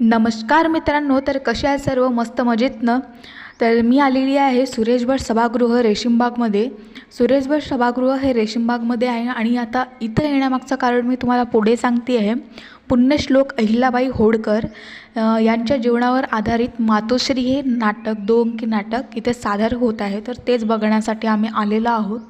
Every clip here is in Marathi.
नमस्कार मित्रांनो तर कसे आहे सर्व? मस्त मजेत न तर मी आलेली आहे सुरेशभट सभागृह रेशीमबागमध्ये सुरेशभट सभागृह हे रेशीमबागमध्ये आहे आणि आता इथं येण्यामागचं कारण मी तुम्हाला पुढे सांगते आहे. पुण्यश्लोक अहिल्याबाई होडकर यांच्या जीवनावर आधारित मातोश्री हे नाटक दोन की नाटक इथे सादर होत आहे. तर तेच बघण्यासाठी आम्ही आलेलो आहोत.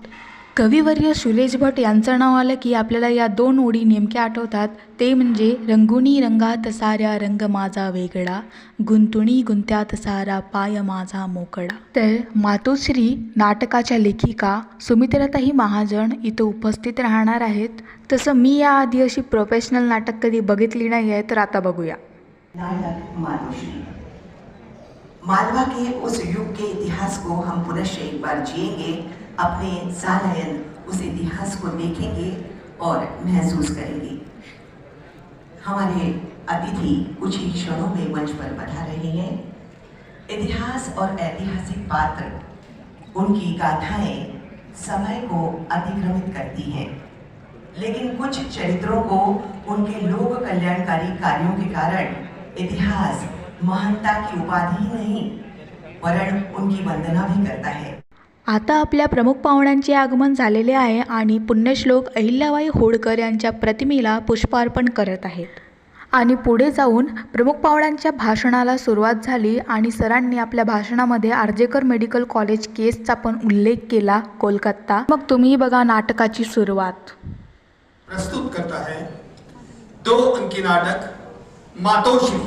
कविवर्य सुरेश भट यांचं नाव आलं की आपल्याला या दोन ओळी नेमक्या आठवतात. ते म्हणजे रंगुनी रंगात साऱ्या रंग माझा वेगळा गुंतुणी गुंत्यात सारा पाय माझा मोकळा. तर मातोश्री नाटकाच्या लेखिका सुमित्राताई महाजन इथं उपस्थित राहणार आहेत. तसं मी याआधी अशी प्रोफेशनल नाटक कधी बघितली नाही आहे तर आता बघूया. मालवा के उस युग के इतिहास को हम पुनः एक बार जिएंगे. अपने सालयन उस इतिहास को देखेंगे और महसूस करेंगे। हमारे अतिथि कुछ ही क्षणों में मंच पर पधार रहे हैं। इतिहास और ऐतिहासिक पात्र, उनकी गाथाएँ समय को अतिक्रमित करती हैं। लेकिन कुछ चरित्रों को उनके लोक कल्याणकारी कार्यों के कारण इतिहास महानता की उपाधि नहीं, वरण उनकी वंदना भी करता है। आता आपल्या प्रमुख पाहुण्यांचे आगमन झालेले आहे आणि पुण्यश्लोक अहिल्याबाई होळकर यांच्या प्रतिमेला पुष्पार्पण करत आहेत. आणि पुढे जाऊन प्रमुख पाहुण्यांच्या भाषणाला सुरुवात झाली आणि सरांनी आपल्या भाषणामध्ये आर्जेकर मेडिकल कॉलेज केसचा पण उल्लेख केला कोलकाता. मग तुम्ही बघा नाटकाची सुरुवात. प्रस्तुत करता है दो अंकी नाटक मातोश्री.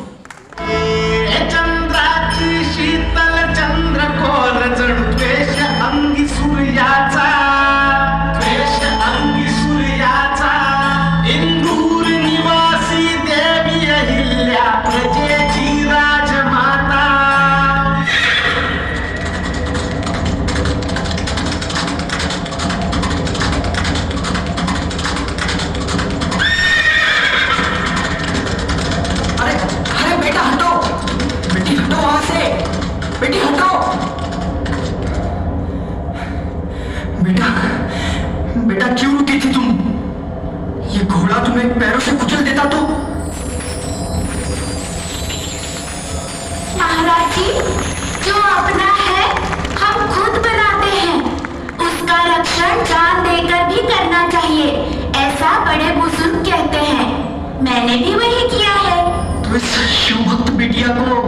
मैंने भी वही किया है तो इस शिवभक्त बिटिया को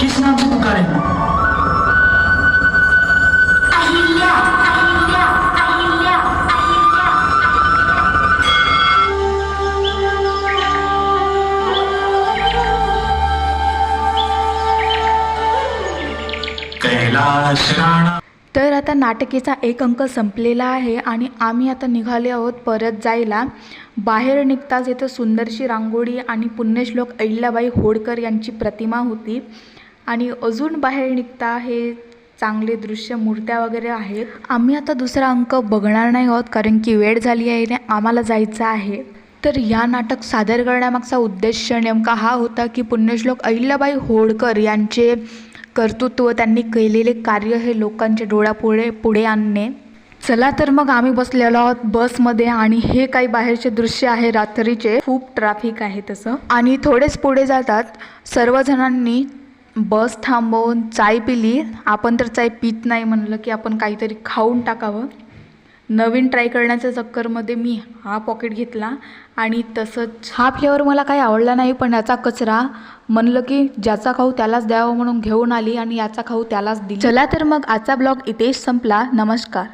किस नाम से पुकारे? अहिल्या अहिल्या अहिल्या अहिल्या. कैलाश राणा। तर आता नाटकीचा एक अंक संपलेला आहे आणि आम्ही आता निघाले आहोत परत जायला. बाहेर निघताच इथं सुंदरशी रांगोळी आणि पुण्यश्लोक अहिल्याबाई होडकर यांची प्रतिमा होती. आणि अजून बाहेर निघता हे चांगले दृश्य मूर्त्या वगैरे आहेत. आम्ही आता दुसरा अंक बघणार नाही आहोत कारण की वेळ झाली आहे आणि आम्हाला जायचं आहे. तर या नाटक सादर करण्यामागचा उद्देश नेमका हा होता की पुण्यश्लोक अहिल्याबाई होडकर यांचे कर्तृत्व त्यांनी केलेले कार्य हे लोकांच्या डोळ्यापुढे पुढे आणणे. चला तर मग आम्ही बसलेलो आहोत बसमध्ये आणि हे काही बाहेरचे दृश्य आहे रात्रीचे. खूप ट्रॅफिक आहे तसं. आणि थोडेच पुढे जातात सर्वजणांनी बस थांबवून चाय पिली. आपण तर चाय पित नाही म्हणलं की आपण काहीतरी खाऊन टाकावं. नवीन ट्राय करण्याच्या चक्करमध्ये मी हा पॉकेट घेतला आणि तसंच हा फ्लेवर मला काही आवडला नाही पण याचा कचरा म्हणलं की ज्याचा खाऊ त्यालाच द्यावं म्हणून घेऊन आली आणि याचा खाऊ त्यालाच दिली. चला तर मग आजचा ब्लॉग इथेच संपला. नमस्कार.